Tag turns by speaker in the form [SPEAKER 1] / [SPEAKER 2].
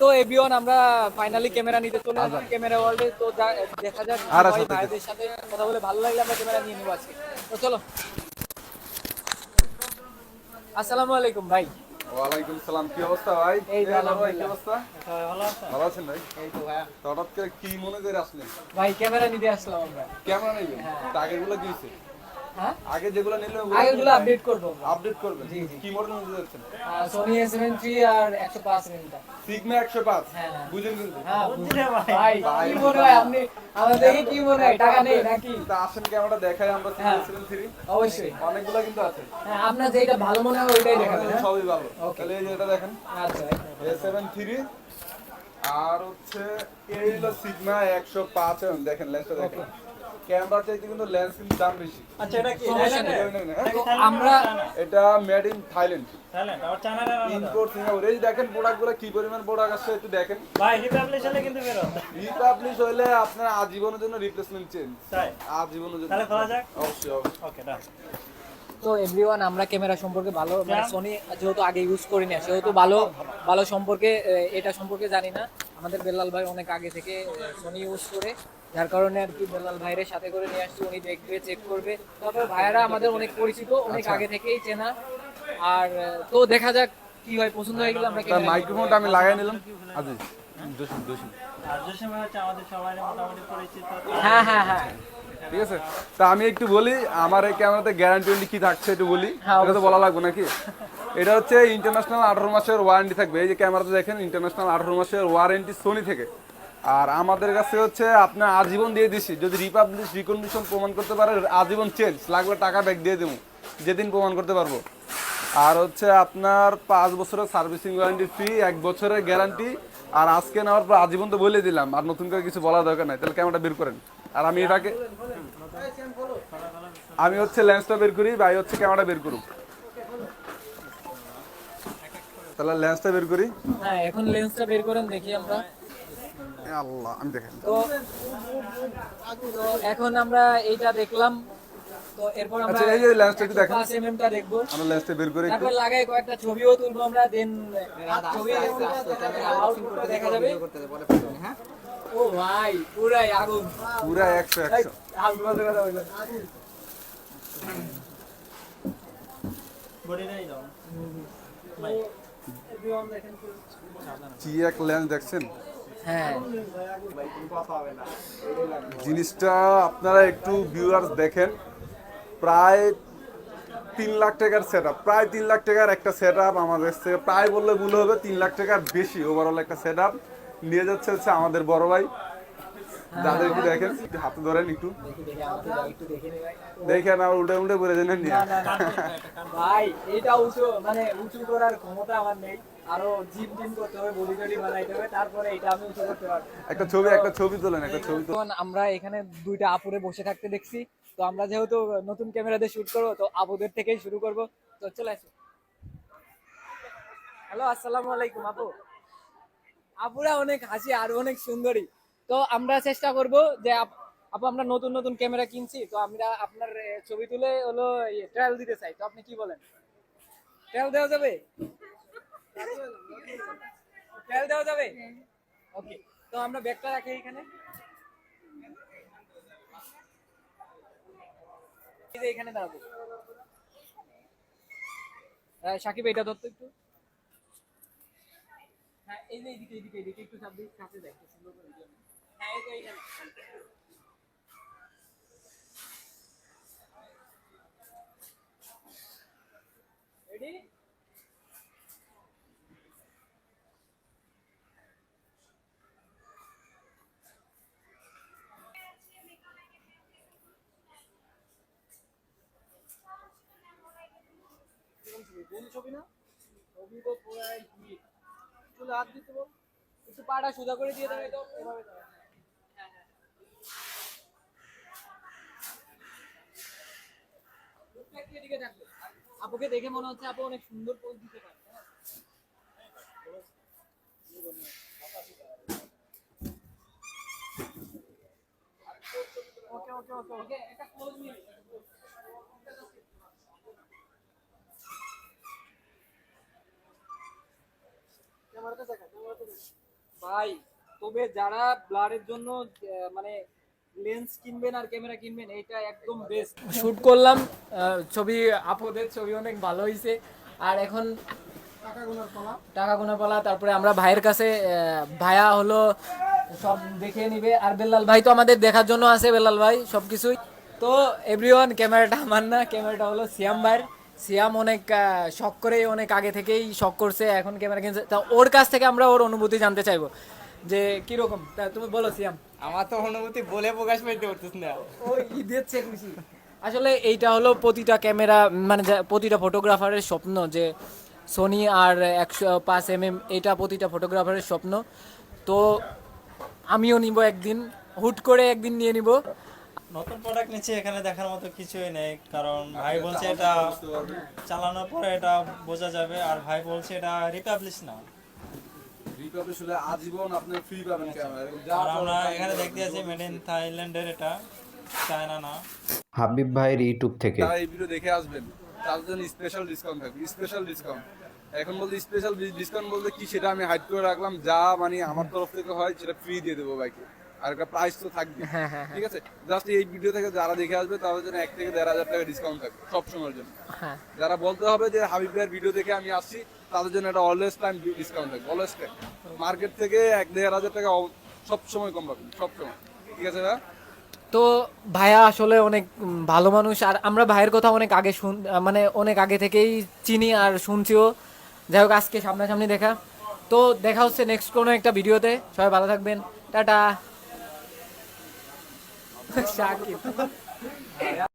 [SPEAKER 1] তো এভিওন আমরা finally camera নিতে চলে আসলাম ক্যামেরা ওয়ার্ল্ডে তো দেখা যাক। ভাইদের সাথে কথা বলে ভালো লাগলে আমরা ক্যামেরা নিয়ে নেব আজকে। তো চলো। আসসালামু আলাইকুম ভাই।
[SPEAKER 2] ওয়ালাইকুম সালাম কি অবস্থা ভাই?
[SPEAKER 1] এই তো
[SPEAKER 2] ভাই, কি অবস্থা? ভালো আছেন? ভাই?
[SPEAKER 1] এই তো ভাইয়া।
[SPEAKER 2] তো হঠাৎ করে কি মনে করে আসলেন?
[SPEAKER 1] ভাই ক্যামেরা নিতে আসলাম আমরা।
[SPEAKER 2] ক্যামেরা নেবেন তা আগেরগুলো কি হয়েছে?
[SPEAKER 1] হ্যাঁ?
[SPEAKER 2] আগে যেগুলো নিলেন
[SPEAKER 1] আগেরগুলো আপডেট করব
[SPEAKER 2] আপডেট করবেন।
[SPEAKER 1] জি, জি।
[SPEAKER 2] কি মডেল নিতে যাচ্ছেন?
[SPEAKER 1] সোনি এস সেভেন আর একশো পাঁচ রেঞ্জটা
[SPEAKER 2] সিগমা একশো পাঁচ?
[SPEAKER 1] হ্যাঁ, হ্যাঁ।
[SPEAKER 2] বুঝেন কিন্তু।
[SPEAKER 1] হ্যাঁ ভাই। কি মনে হয় আপনি আমাদের কি মনে হয়? টাকা নেই নাকি?
[SPEAKER 2] তা আসেন ক্যামেরাটা দেখাই আমরা
[SPEAKER 1] হ্যাঁ।
[SPEAKER 2] সেভেন থ্রি
[SPEAKER 1] অবশ্যই।
[SPEAKER 2] অনেকগুলো কিন্তু আছে।
[SPEAKER 1] হ্যাঁ আপনার যেটা ভালো মনে হয় ওইটাই দেখাবেন হ্যাঁ?
[SPEAKER 2] সবই ভালো। তাহলে এই যে এটা দেখেন।
[SPEAKER 1] আচ্ছা
[SPEAKER 2] এ সেভেন থ্রি আর হচ্ছে এই হলো সিগমা একশো পাঁচ দেখেন লেন্সটা দেখেন। ক্যামেরা চাইতে কিন্তু লেন্স কিন্তু দাম বেশি।
[SPEAKER 3] আচ্ছা এটা কি?
[SPEAKER 1] আমরা
[SPEAKER 2] এটা মেড ইন থাইল্যান্ড
[SPEAKER 3] থাইল্যান্ড আবার চায়নার
[SPEAKER 2] ইম্পোর্ট সিঙ্গাপুর এই দেখেন প্রোডাক্টগুলো কি পরিমাণ প্রোডাক্ট আসছে একটু দেখেন।
[SPEAKER 3] ভাই রিপাবলিশ হলে কিন্তু বেরো।
[SPEAKER 2] রিপাবলিশ হইলে আপনার আজীবনের জন্য রিপ্লেসমেন্ট চেঞ্জ
[SPEAKER 3] তাই?
[SPEAKER 2] আজীবনের জন্য
[SPEAKER 3] তাহলে খোলা যাক?
[SPEAKER 2] অবশ্যই অবশ্যই।
[SPEAKER 3] ওকে ডান
[SPEAKER 1] তো এভরিওয়ান আমরা ক্যামেরা সম্পর্কে ভালো মানে সোনি যেহেতু আগে ইউজ করি না সেহেতু ভালো ভালো সম্পর্কে এটা সম্পর্কে জানি না। আমাদের বেলাল ভাই অনেক আগে থেকে সোনি ইউজ করে। যার কারণে আর কি বেলাল ভাইয়ের সাথে করে নিয়ে আসছি উনি দেখবে চেক করবে। তবে ভাইয়ারা আমাদের অনেক পরিচিত অনেক আগে থেকেই চেনা। আর তো দেখা যাক কি হয় পছন্দ হয়ে গেলে আমরা
[SPEAKER 2] মাইক্রোফোনটা আমি লাগাই নিলাম। আজি দোষী দোষী
[SPEAKER 3] আর দোষী সময় হচ্ছে আমাদের সবাই মোটামুটি পরিচিত।
[SPEAKER 1] হ্যাঁ হ্যাঁ হ্যাঁ।
[SPEAKER 2] ঠিক আছে? তা আমি একটু বলি আমার এই ক্যামেরাতে গ্যারান্টি কি থাকছে একটু বলি।
[SPEAKER 1] হ্যাঁ,
[SPEAKER 2] এটা তো বলা লাগবে নাকি? এটা হচ্ছে ইন্টারন্যাশনাল আঠারো মাসের ওয়ারেন্টি থাকবে। এই যে ক্যামেরাতে দেখেন ইন্টারন্যাশনাল আঠারো মাসের ওয়ারেন্টি সোনি থেকে। আর আমাদের কাছে হচ্ছে আপনার আজীবন দিয়ে দিছি। যদি রিপাবলিশ রিকন্ডিশন প্রমাণ করতে পারে আজীবন চেঞ্জ লাগলে টাকা ব্যাক দিয়ে দেবো। যেদিন প্রমাণ করতে পারব। আর হচ্ছে আপনার পাঁচ বছরের সার্ভিসিং ওয়ারেন্টি ফ্রি এক বছরের গ্যারান্টি আর আজকে নেওয়ার পর আজীবন তো বলে দিলাম। আর নতুন করে কিছু বলার দরকার নাই। তাহলে ক্যামেরাটা বের করেন। আর আমি এটাকে আমি হচ্ছে লেন্সটা বের করি ভাই হচ্ছে ক্যামেরা বের করুক তাহলে লেন্সটা বের করি
[SPEAKER 1] হ্যাঁ এখন লেন্সটা বের করেন দেখি আমরা
[SPEAKER 2] এ আল্লাহ আমি দেখেন
[SPEAKER 1] তো এখন আমরা এইটা দেখলাম তো এরপর আমরা
[SPEAKER 2] আচ্ছা, এই যে lens টা একটু দেখেন।
[SPEAKER 1] mm টা দেখব
[SPEAKER 2] আমরা লেন্সটা বের করি একটু
[SPEAKER 1] তারপর লাগাই কয়েকটা ছবিও তুলবো আমরা দেন ছবি আউটপুটটা দেখা যাবে ও ভাই পুরাই আগুন।
[SPEAKER 2] পুরা একশো একশো।
[SPEAKER 1] আগুন কথা বলল।
[SPEAKER 3] বডি নেই দাও
[SPEAKER 2] কি এক লেন্স দেখছেন?
[SPEAKER 1] হ্যাঁ।
[SPEAKER 2] জিনিসটা আপনারা একটু ভিউয়ার্স দেখেন। প্রায় তিন লাখ টাকার সেট প্রায় তিন লাখ টাকার একটা সেট আপ আমাদের থেকে। প্রায় বললে ভুল হবে তিন লাখ টাকার বেশি ওভারঅল একটা সেট নিয়ে যাচ্ছে হচ্ছে আমাদের বড় ভাই একটু দেখেন হাতে ধরেন একটু
[SPEAKER 1] দেখি নি
[SPEAKER 2] উল্টে উল্টে নিয়ে
[SPEAKER 1] ভাই এটা উঁচু মানে উঁচু করার ক্ষমতা আমার নেই
[SPEAKER 2] একটা ছবি একটা ছবি তোলেন একটা ছবি
[SPEAKER 1] আমরা এখানে দুইটা আপুরে বসে থাকতে দেখছি তো আমরা যেহেতু নতুন ক্যামেরা দিয়ে শুট করব তো আপুদের থেকেই শুরু করব তো চলে আসো হ্যালো আসসালামু আলাইকুম আপু আপুরা অনেক হাসি আর অনেক সুন্দরী। তো আমরা চেষ্টা করব যে আপু আমরা নতুন নতুন ক্যামেরা কিনছি, তো আমরা আপনার ছবি তুলে হলো ট্রায়াল দিতে চাই। তো আপনি কি বলেন? ট্রায়াল দেওয়া যাবে? ট্রায়াল দেওয়া যাবে? ওকে তো আমরা ব্যাগটা রাখি এখানে এখানে দাঁড়াবো। সাকিব, এটা ধরতো একটু। হ্যাঁ এই যে এইদিকে এইদিকে এইদিকে একটু সামনে কাছে দেখ সুন্দর হ্যাঁ এই ছবি না? ছবি তো পুরাই হিট আপুকে দেখে মনে হচ্ছে আপু অনেক সুন্দর পোজ দিতে পারে? ওকে ওকে ওকে ওকে একটা ক্লোজ নিয়ে ক্যামেরাতে দেখা ক্যামেরাতে দেখা ভাই, তবে যারা ব্লারের জন্য মানে লেন্স কিনবেন আর ক্যামেরা কিনবেন, এটা একদম বেস্ট শুট করলাম ছবি আপদের ছবি অনেক ভালো হয়েছে আর এখন টাকা গোনা পালা, তারপরে আমরা ভাইয়ের কাছে ভাইয়া হলো সব দেখে নিবে। আর বেল্লাল ভাই তো আমাদের দেখার জন্য আছে, বেল্লাল ভাই, সবকিছুই। তো এভরিওয়ান ক্যামেরাটা আমার না ক্যামেরাটা হলো সিয়াম ভাইয়ের। সিয়াম অনেক শখ করেই অনেক আগে থেকেই শখ করছে এখন ক্যামেরা কিনছে। তা ওর কাছ থেকে আমরা ওর অনুভূতি জানতে চাইব। যে কীরকম? তা তুমি বলো সিয়াম।
[SPEAKER 4] আমার তো অনুভূতি বলে প্রকাশ পাইতে পারতেছ না।
[SPEAKER 1] ওই ঈদের চেয়ে খুশি আসলে এইটা হলো প্রতিটা ক্যামেরা মানে প্রতিটা ফটোগ্রাফারের স্বপ্ন যে সোনি আর একশো পাঁচ এম এম এটা প্রতিটা ফটোগ্রাফারের স্বপ্ন। তো আমিও নিব একদিন হুট করে একদিন নিয়ে নিব।
[SPEAKER 3] নতুন প্রোডাক্ট নিচ্ছি এখানে দেখার মতো কিছুই নেই কারণ ভাই বলছে এটা চালানোর পরে এটা বোঝা যাবে আর ভাই বলছে এটা রিপাবলিশ না।
[SPEAKER 2] রিপাবলিশ হলে আজীবন আপনি ফ্রি পাবেন ক্যামেরা
[SPEAKER 3] আর আমরা এখানে দেখতে আছি মেড ইন থাইল্যান্ডের এটা চায়না না।
[SPEAKER 5] হাবিব ভাইয়ের ইউটিউব থেকে।
[SPEAKER 2] এই ভিডিও দেখে আসবেন তাদের জন্য স্পেশাল ডিসকাউন্ট থাকবে স্পেশাল ডিসকাউন্ট এখন বলতে স্পেশাল ডিসকাউন্ট বলতে কি সেটা আমি হাইড করে রাখলাম যা মানে আমার তরফ থেকে হয় সেটা ফ্রি দিয়ে দেবো বাইকে আর একটা প্রাইস তো থাকবে ঠিক আছে? জাস্ট এই ভিডিও থেকে যারা দেখে আসবে তাদের জন্য এক থেকে দেড় হাজার টাকা ডিসকাউন্ট থাকবে সব সময়ের জন্য।
[SPEAKER 1] হ্যাঁ।
[SPEAKER 2] যারা বলতে হবে যে হাবিব ভাইয়ের ভিডিও দেখে আমি আসছি তাদের জন্য একটা অলওয়েজ টাইম ডিসকাউন্ট থাকবে অলওয়েজ টাইম মার্কেট থেকে এক দেড় হাজার টাকা সব সময় কম পাবেন সব সময়। ঠিক আছে ভাই?
[SPEAKER 1] তো ভাইয়া আসলে অনেক ভালো মানুষ আর আমরা ভাইয়ের কথা অনেক আগে শুন মানে অনেক আগে থেকেই চিনি আর শুনছিও। যাই হোক আজকে সামনাসামনি দেখা। তো দেখা হচ্ছে নেক্সট কোনো একটা ভিডিওতে সবাই ভালো থাকবেন। টাটা। Chaque.